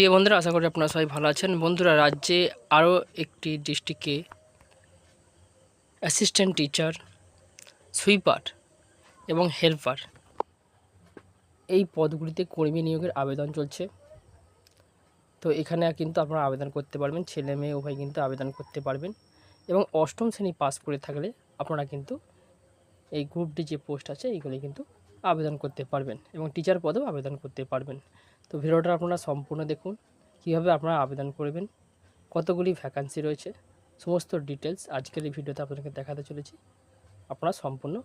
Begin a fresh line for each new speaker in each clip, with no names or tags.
প্রিয় বন্ধুরা, আশা করি আপনারা সবাই ভালো আছেন। বন্ধুরা, রাজ্যে আরও একটি ডিস্ট্রিক্টে অ্যাসিস্ট্যান্ট টিচার, সুইপার এবং হেল্পার এই পদগুলিতে কর্মী নিয়োগের আবেদন চলছে। তো এখানে কিন্তু আপনারা আবেদন করতে পারবেন, ছেলে মেয়ে, উভয় কিন্তু আবেদন করতে পারবেন এবং অষ্টম শ্রেণি পাস করে থাকলে আপনারা কিন্তু এই গ্রুপ ডি যে পোস্ট আছে, এইগুলি কিন্তু আবেদন করতে পারবেন এবং টিচার পদেও আবেদন করতে পারবেন। তো ভিডিওটা আপনারা সম্পূর্ণ দেখুন, কীভাবে আপনারা আবেদন করবেন, কতগুলি ভ্যাকান্সি রয়েছে, সমস্ত ডিটেলস আজকের এই ভিডিওতে আপনাদেরকে দেখাতে চলেছি। আপনারা সম্পূর্ণ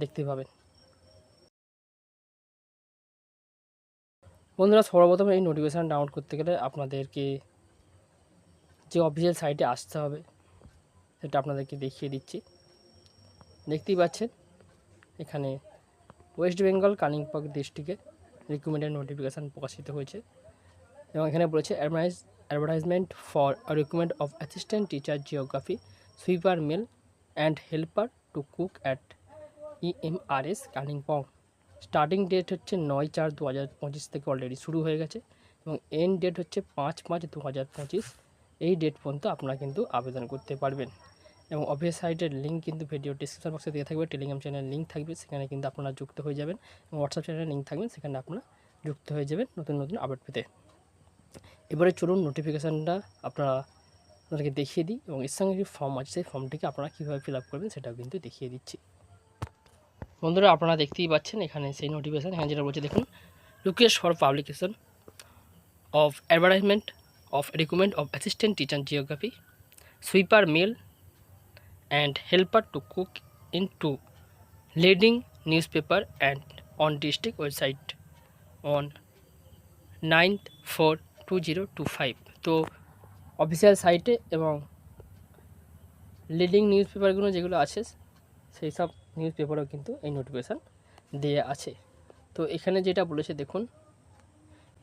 দেখতে পাবেন। বন্ধুরা, সর্বপ্রথম এই নোটিফিকেশান ডাউনলোড করতে গেলে আপনাদেরকে যে অফিসিয়াল সাইটে আসতে হবে, সেটা আপনাদেরকে দেখিয়ে দিচ্ছি। দেখতেই পাচ্ছেন, এখানে ওয়েস্ট বেঙ্গল কালিম্পং ডিস্ট্রিক্টে রিক্রুটমেন্টের নোটিফিকেশান প্রকাশিত হয়েছে। এবং এখানে বলেছে advertise advertisement for recruitment of assistant teacher geography sweeper male and helper to cook at EMRS Kalimpong starting date হচ্ছে নয় চার দু হাজার পঁচিশ থেকে অলরেডি শুরু হয়ে গেছে এবং এন্ড ডেট হচ্ছে পাঁচ পাঁচ দু হাজার পঁচিশ। এই ডেট পর্যন্ত আপনারা কিন্তু আবেদন করতে পারবেন। এবং অফিস সাইটের লিঙ্ক কিন্তু ভিডিও ডিসক্রিপশন বক্সে দিয়ে থাকবে টেলিগ্রাম চ্যানেল লিঙ্ক থাকবে, সেখানে কিন্তু আপনারা যুক্ত হয়ে যাবেন এবং হোয়াটসঅ্যাপ চ্যানেলের লিঙ্ক থাকবে, সেখানে আপনারা যুক্ত হয়ে যাবেন নতুন নতুন আপডেট পেতে। এবারে চলুন নোটিফিকেশানটা আপনারা আপনাদেরকে দেখিয়ে দিই এবং এর সঙ্গে যে ফর্ম আছে, সেই ফর্মটিকে আপনারা কীভাবে ফিল আপ করবেন, সেটাও কিন্তু দেখিয়ে দিচ্ছি। বন্ধুরা, আপনারা দেখতেই পাচ্ছেন এখানে সেই নোটিফিকেশান এখানে যেটা বলছে, দেখুন লুকেশ for publication of advertisement of recruitment of assistant teacher geography sweeper male and helper to cook into leading newspaper and on district website on 9th 4 2025 তো অফিসিয়াল সাইটে এবং লিডিং নিউজ পেপারগুলো যেগুলো আছে, সেই সব নিউজ পেপারেও কিন্তু এই নোটিফিকেশান দেয়া আছে। তো এখানে যেটা বলেছে, দেখুন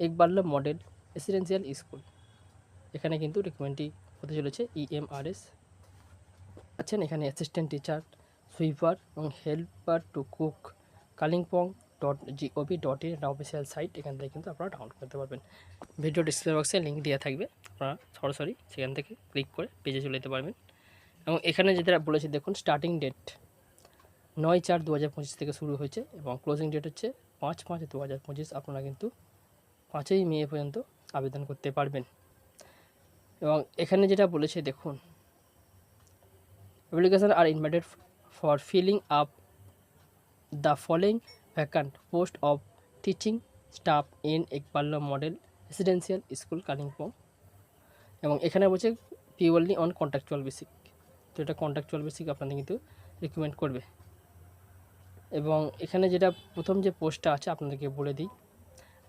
একবাল্য মডেল রেসিডেন্সিয়াল স্কুল এখানে কিন্তু রিকমেন্ডটি হতে চলেছে E ইএমআরএস আছেন এখানে অ্যাসিস্ট্যান্ট টিচার সুইপার এবং helper to cook Kalimpong dot gov dot in একটা অফিসিয়াল সাইট এখান থেকে কিন্তু আপনারা ডাউনলোড করতে পারবেন। ভিডিও ডিসক্রিপশন বক্সে লিঙ্ক দেওয়া থাকবে, আপনারা সরাসরি সেখান থেকে ক্লিক করে পেজে চলে যেতে পারবেন। এবং এখানে যেটা বলেছে, দেখুন স্টার্টিং ডেট নয় চার দু থেকে শুরু হয়েছে এবং ক্লোজিং ডেট হচ্ছে পাঁচ পাঁচ দু হাজার পঁচিশ, আপনারা কিন্তু পাঁচই মে পর্যন্ত আবেদন করতে পারবেন। এবং এখানে যেটা বলেছে, দেখুন applications are invited for filling up the following vacant post of teaching staff in Eklavya model residential school Kalimpong এবং এখানে বলছে পিওরলি অন কন্ট্রাকচুয়াল বেসিক তো এটা কন্ট্রাকচুয়াল বেসিক আপনাদের কিন্তু রিকমেন্ড করবে। এবং এখানে যেটা প্রথম যে পোস্টটা আছে আপনাদেরকে বলে দিই।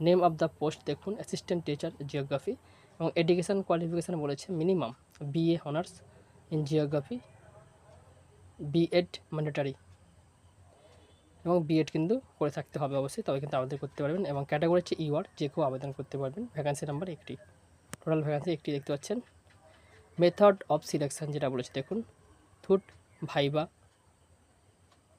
নেম অফ দ্য পোস্ট দেখুন অ্যাসিস্ট্যান্ট টিচার জিওগ্রাফি এবং এডুকেশান কোয়ালিফিকেশান বলেছে minimum BA honours in geography BEd mandatory এবং বিএড কিন্তু করে থাকতে হবে অবশ্যই, তবে কিন্তু আবেদন করতে পারবেন। এবং ক্যাটাগরি হচ্ছে ইওয়ার্ড যে কেউ আবেদন করতে পারবেন। ভ্যাকান্সি নাম্বার একটি। টোটাল ভ্যাকান্সি একটি দেখতে পাচ্ছেন। মেথড অফ সিলেকশন যেটা বলেছে, দেখুন। থুট ভাইবা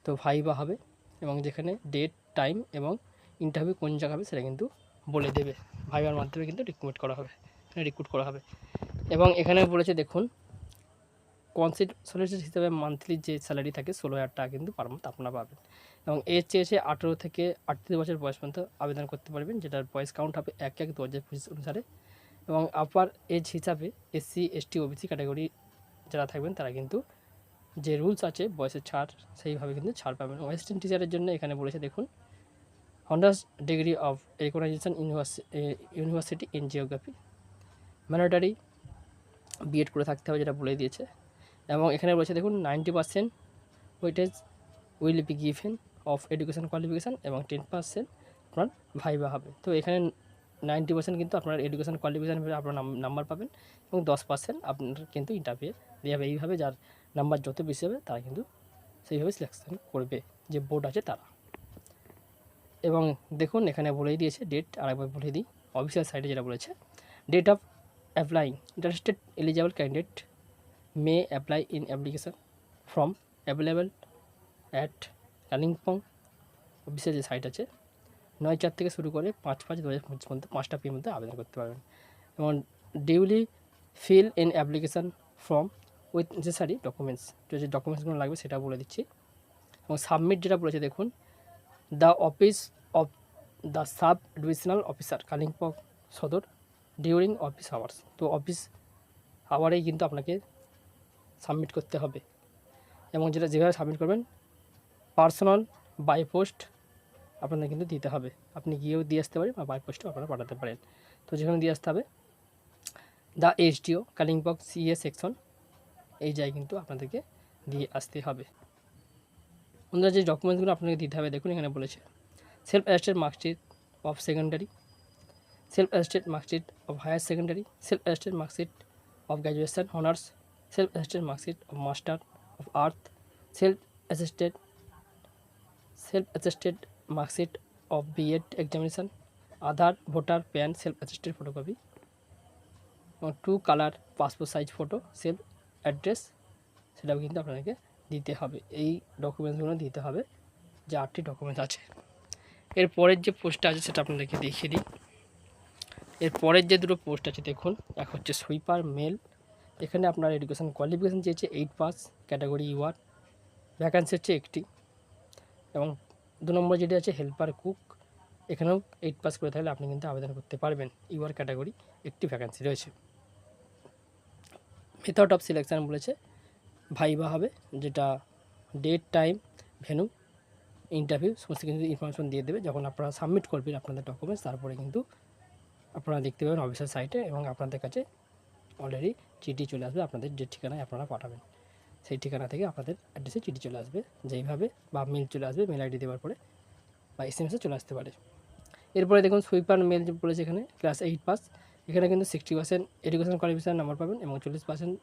তো ভাইবা হবে। এবং যেখানে ডেট টাইম এবং ইন্টারভিউ কোন জায়গা হবে সেটা কিন্তু বলে দেবে। ভাইবার মাধ্যমে কিন্তু রিক্রুট করা হবে। রিক্রুট করা হবে। এবং এখানে বলেছে, দেখুন কনসিডারেশন হিসেবে মান্থলি যে স্যালারি থাকে ষোলো হাজার টাকা কিন্তু পার মান্থ আপনারা পাবেন। এবং এর চেয়ে এসে আঠেরো থেকে আটত্রিশ বছর বয়স পর্যন্ত আবেদন করতে পারবেন, যেটার বয়স কাউন্ট হবে এক এক দু হাজার পঁচিশ অনুসারে। এবং আপার এজ হিসাবে এসসি এসটি ওবিসি ক্যাটাগরি যারা থাকবেন, তারা কিন্তু যে রুলস আছে, বয়সের ছাড়, সেইভাবে কিন্তু ছাড় পাবেন। ওয়েস্টার্ন টিচারের জন্য এখানে বলেছে, দেখুন honours degree of recognition university in geography mandatory BEd করে থাকতে হবে, যেটা বলে দিয়েছে। এবং এখানে বলেছে দেখুন ninety percent weightage will be given of education qualification এবং টেন পার্সেন্ট আপনার ভাইবা হবে। তো এখানে নাইনটি পার্সেন্ট কিন্তু আপনার এডুকেশন কোয়ালিফিকেশান আপনার নাম্বার পাবেন এবং দশ পার্সেন্ট আপনার কিন্তু ইন্টারভিউ দেওয়া হবে। এইভাবে যার নাম্বার যত বেশি হবে তারা কিন্তু সেইভাবে সিলেকশন করবে যে বোর্ড আছে তারা। এবং দেখুন এখানে বলেই দিয়েছে ডেট আরেকবার বলে দিই। অফিসিয়াল সাইটে যেটা বলেছে date of applying interested eligible candidate may apply in application from available at Kalimpong অফিসের যে সাইট আছে, নয় চার থেকে শুরু করে পাঁচ পাঁচ দু হাজার পঁচিশ পর্যন্ত পাঁচটা পির মধ্যে আবেদন করতে পারবেন। এবং duly fill in application form with necessary documents যে ডকুমেন্টসগুলো লাগবে সেটা বলে দিচ্ছি। এবং সাবমিট যেটা বলেছে, দেখুন the office of the sub divisional officer Kalimpong Sadar during office hours তো অফিস আওয়ারেই কিন্তু আপনাকে সাবমিট করতে হবে। এবং যেটা যেভাবে সাবমিট করবেন, পার্সোনাল, বাই পোস্ট আপনাদের কিন্তু দিতে হবে। আপনি গিয়েও দিয়ে আসতে পারেন বা বাই পোস্টেও আপনারা পাঠাতে পারেন। তো যেখানে দিয়ে আসতে হবে the HDO, Kalimpong CA section, এই জায়গায় কিন্তু আপনাদেরকে দিয়ে আসতে হবে। অন্যান্য যে ডকুমেন্টসগুলো আপনাকে দিতে হবে, দেখুন এখানে বলেছে, self attested marksheet of secondary, self attested marksheet of higher secondary, self attested marksheet of graduation, honours self attested marksheet of master of arts self assisted self attested marksheet of BEd examination Aadhaar voter PAN self attested photocopy এবং two colour passport size photo self address সেটাও কিন্তু আপনাদেরকে দিতে হবে। এই ডকুমেন্টসগুলো দিতে হবে। যে আটটি ডকুমেন্টস আছে। এর পরের যে পোস্টটা আছে, সেটা আপনাদেরকে দেখিয়ে দিই। এর পরের যে দুটো পোস্ট আছে, দেখুন। এক হচ্ছে সুইপার মেল এখানে আপনার এডুকেশন কোয়ালিফিকেশান চেয়েছে eight pass category UR vacancy হচ্ছে একটি। এবং দু নম্বর যেটি আছে হেল্পার কুক এখানেও এইট পাস করে থাকলে আপনি কিন্তু আবেদন করতে পারবেন। ইউআর ক্যাটাগরি একটি ভ্যাকান্সি রয়েছে। মেথড অফ সিলেকশান বলেছে ভাইবা হবে, যেটা ডেট টাইম ভেনু ইন্টারভিউ সমস্ত কিছু ইনফরমেশন দিয়ে দেবে। যখন আপনারা সাবমিট করবেন আপনাদের ডকুমেন্টস তারপরে কিন্তু আপনারা দেখতে পাবেন অফিসের সাইটে এবং আপনাদের কাছে অলরেডি চিঠি চলে আসবে, আপনাদের যে ঠিকানায় আপনারা পাঠাবেন। সেই ঠিকানা থেকে আপনাদের অ্যাড্রেসে চিঠি চলে আসবে। যেইভাবে বা মেল চলে আসবে মেল আইডি দেওয়ার পরে বা এস এম এসে চলে আসতে পারে। এরপরে দেখুন সুইপার মেল বলেছে এখানে ক্লাস এইট পাস এখানে কিন্তু sixty percent education qualification number পাবেন এবং চল্লিশ পার্সেন্ট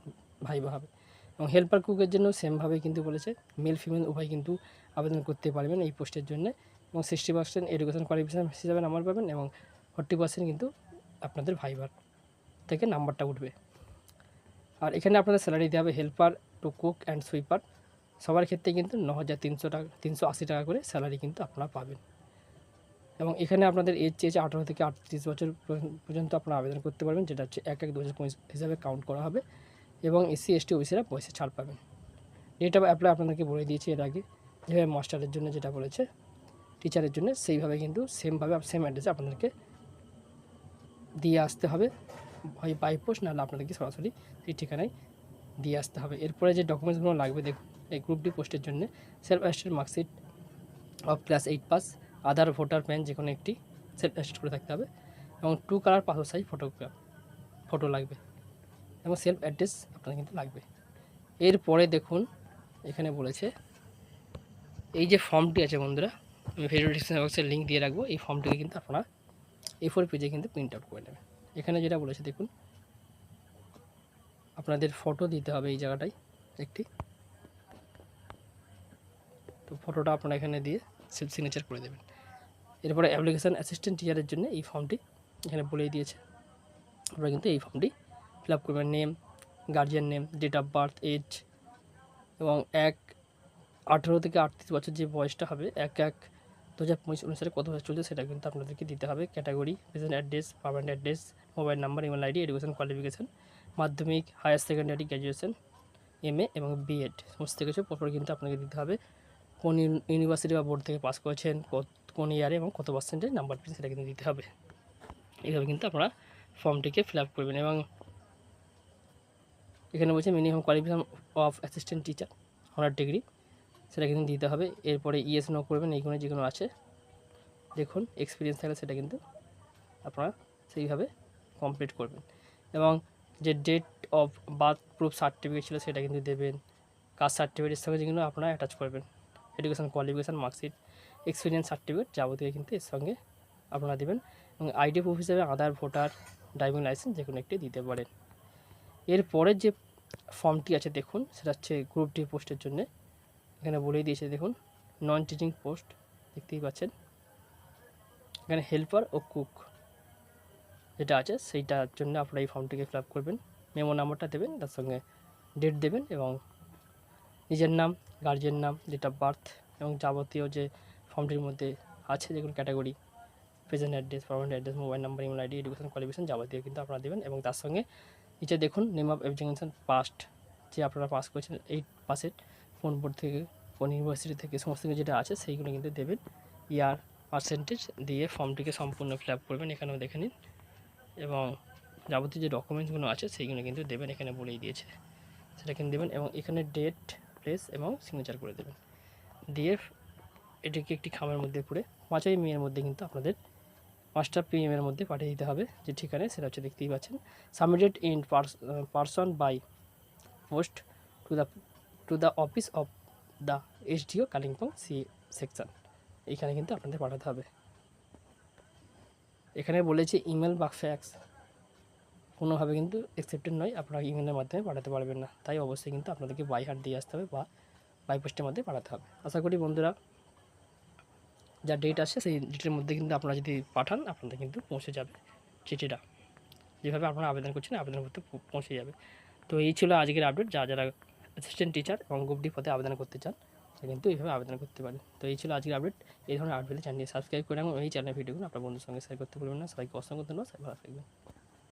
ভাইবা হবে। এবং হেল্পার কুকের জন্য সেমভাবে কিন্তু বলেছে মেল ফিমেল উভয় কিন্তু আবেদন করতে পারবেন এই পোস্টের জন্য। এবং সিক্সটি পার্সেন্ট এডুকেশন কোয়ালিফিকেশান হিসাবে নাম্বার পাবেন এবং ফর্টি পার্সেন্ট কিন্তু আপনাদের ভাইবার থেকে নাম্বারটা উঠবে। আর এখানে আপনাদের স্যালারি দেওয়া হবে helper to cook and sweeper সবার ক্ষেত্রে কিন্তু ন হাজার তিনশো টাকা, তিনশো আশি টাকা করে স্যালারি কিন্তু আপনারা পাবেন। এবং এখানে আপনাদের এজ চেয়েছে আঠারো থেকে আটত্রিশ বছর পর্যন্ত আপনারা আবেদন করতে পারবেন, যেটা হচ্ছে এক এক দু হিসাবে কাউন্ট করা হবে। এবং এসসি, এসটি ওবিসিরা পয়সা ছাড় পাবেন। ডেট অফ অ্যাপ্লাই আপনাদেরকে বলে দিয়েছি এর আগে, যেভাবে মাস্টারের জন্য যেটা বলেছে টিচারের জন্য সেইভাবে কিন্তু সেমভাবে সেম অ্যাড্রেসে আপনাদেরকে দিয়ে আসতে হবে। হয় বাই পোস্ট নাহলে আপনাদেরকে সরাসরি সেই ঠিকানায় দিয়ে আসতে হবে। এরপরে যে ডকুমেন্টসগুলো লাগবে, দেখুন, এই গ্রুপ ডি পোস্টের জন্য self assistant marksheet of class eight pass Aadhaar voter PAN যে কোনো একটি সেলফ অ্যাসিস্ট করে থাকতে হবে এবং two colour passport size photograph photo লাগবে এবং সেলফ অ্যাড্রেস আপনার কিন্তু লাগবে। এরপরে দেখুন, এখানে বলেছে, এই যে ফর্মটি আছে বন্ধুরা, আমি ভিডিও ডিসক্রিপশন বক্সের লিঙ্ক দিয়ে রাখব, এই ফর্মটিকে কিন্তু আপনারা এ ফোর পেজে কিন্তু প্রিন্ট আউট করে নেবেন। এখানে যেটা বলেছে, দেখুন। আপনাদের ফটো দিতে হবে এই জায়গাটায় একটি। তো ফটোটা আপনারা এখানে দিয়ে সেলফ সিগনেচার করে দেবেন। এরপরে অ্যাপ্লিকেশান অ্যাসিস্ট্যান্ট টিচারের জন্য এই ফর্মটি এখানে বলেই দিয়েছে। আপনারা কিন্তু এই ফর্মটি ফিল আপ করবেন। Name guardian name date of birth age এবং এক আঠেরো থেকে আটত্রিশ বছর যে বয়সটা হবে, এক এক দু হাজার পঁচিশ অনুসারে কত বছর চলছে সেটা কিন্তু আপনাদেরকে দিতে হবে। Category present address permanent address, mobile number, email ID, education qualification, মাধ্যমিক, হায়ার সেকেন্ডারি, গ্র্যাজুয়েশন এম এবং বিএড সমস্ত কিছু পরপর কিন্তু আপনাকে দিতে হবে। কোন ইউনিভার্সিটি বা বোর্ড থেকে পাস করেছেন কোন ইয়ারে এবং কত পার্সেন্টের নাম্বার পেয়েছেন সেটা কিন্তু দিতে হবে। এইভাবে কিন্তু আপনারা ফর্মটিকে ফিল আপ করবেন এবং এখানে বলছে minimum qualification of assistant teacher honour degree সেটা কিন্তু দিতে হবে। এরপরে ইএস নো করবেন এইগুলো যেগুলো আছে, দেখুন এক্সপিরিয়েন্স থাকলে সেটা কিন্তু আপনারা সেইভাবে কমপ্লিট করবেন। এবং যে date of birth proof certificate ছিল সেটা কিন্তু দেবেন। কাস্ট সার্টিফিকেটের সঙ্গে যেগুলো আপনারা অ্যাটাচ করবেন। Education qualification marksheet experience certificate যাবতীয় কিন্তু এর সঙ্গে আপনারা দেবেন। এবং আইডি প্রুফ হিসেবে আধার, ভোটার ড্রাইভিং লাইসেন্স যে কোনো একটি দিতে পারেন। এরপরের যে ফর্মটি আছে, দেখুন, সেটা হচ্ছে গ্রুপ ডি পোস্টের জন্য। এখানে বলেই দিয়েছে, দেখুন নন টিচিং পোস্ট দেখতেই পাচ্ছেন। এখানে হেল্পার ও কুক যেটা আছে, সেইটার জন্য আপনারা এই ফর্মটিকে ফিল করবেন। মেমো নাম্বারটা দেবেন, তার সঙ্গে ডেট দেবেন এবং নিজের নাম গার্জেন নাম ডেট অফ বার্থ এবং যাবতীয় যে ফর্মটির মধ্যে আছে, যেগুলো category present address permanent address mobile number email ID education qualification যাবতীয় কিন্তু আপনারা দেবেন এবং তার সঙ্গে নিচে দেখুন নেম অফ এডুকেশন পাস্ট যে আপনারা পাস করেছেন এই পাসের ফোন বোর্ড থেকে কোন ইউনিভার্সিটি থেকে সমস্ত কিছু যেটা আছে সেইগুলো কিন্তু দেবেন। ইয়ার পার্সেন্টেজ দিয়ে ফর্মটিকে সম্পূর্ণ ফিল করবেন, এখানেও দেখে নিন। এবং যাবতীয় যে ডকুমেন্টসগুলো আছে সেইগুলো কিন্তু দেবেন, এখানে বলেই দিয়েছে। সেটা কিন্তু দেবেন এবং এখানে ডেট প্লেস এবং সিগনেচার করে দেবেন। দিয়ে এটিকে একটি খামের মধ্যে পুরে পাঁচই মেয়ের মধ্যে কিন্তু আপনাদের পাঁচটা পিএম এর মধ্যে পাঠিয়ে দিতে হবে। যে ঠিকানায় সেটা হচ্ছে দেখতেই পাচ্ছেন। Submitted in person by post to the to the office of the SDO Kalimpong C section এইখানে কিন্তু আপনাদের পাঠাতে হবে। এখানে বলেছে ইমেল বা ফ্যাক্স কোনোভাবে কিন্তু অ্যাকসেপ্টেড নয়, আপনারা ইমেলের মাধ্যমে পাঠাতে পারবেন না। তাই অবশ্যই কিন্তু আপনাদেরকে বাই হার্ট দিয়ে আসতে হবে বা বাই পোস্টের মধ্যে পাঠাতে হবে। আশা করি বন্ধুরা, যা ডেট আসছে সেই ডেটের মধ্যে কিন্তু আপনারা যদি পাঠান, আপনাদের কিন্তু পৌঁছে যাবে চিঠিটা। যেভাবে আপনারা আবেদন করছেন আবেদন করতে পৌঁছে যাবে। তো এই ছিল আজকের আপডেট যা যারা অ্যাসিস্ট্যান্ট টিচার এবং গ্রুপ ডি পদে আবেদন করতে চান তারা কিন্তু এইভাবে আবেদন করতে পারেন তো এই ছিল আজকের আপডেট এই ধরনের আপডেট চ্যানেলটি সাবস্ক্রাইব করে এবং এই চ্যানেলের ভিডিওগুলো আপনার বন্ধুর সঙ্গে শেয়ার করতে বলবেন না। সবাইকে অসংখ্য ধন্যবাদ। সবাই ভালো থাকবেন।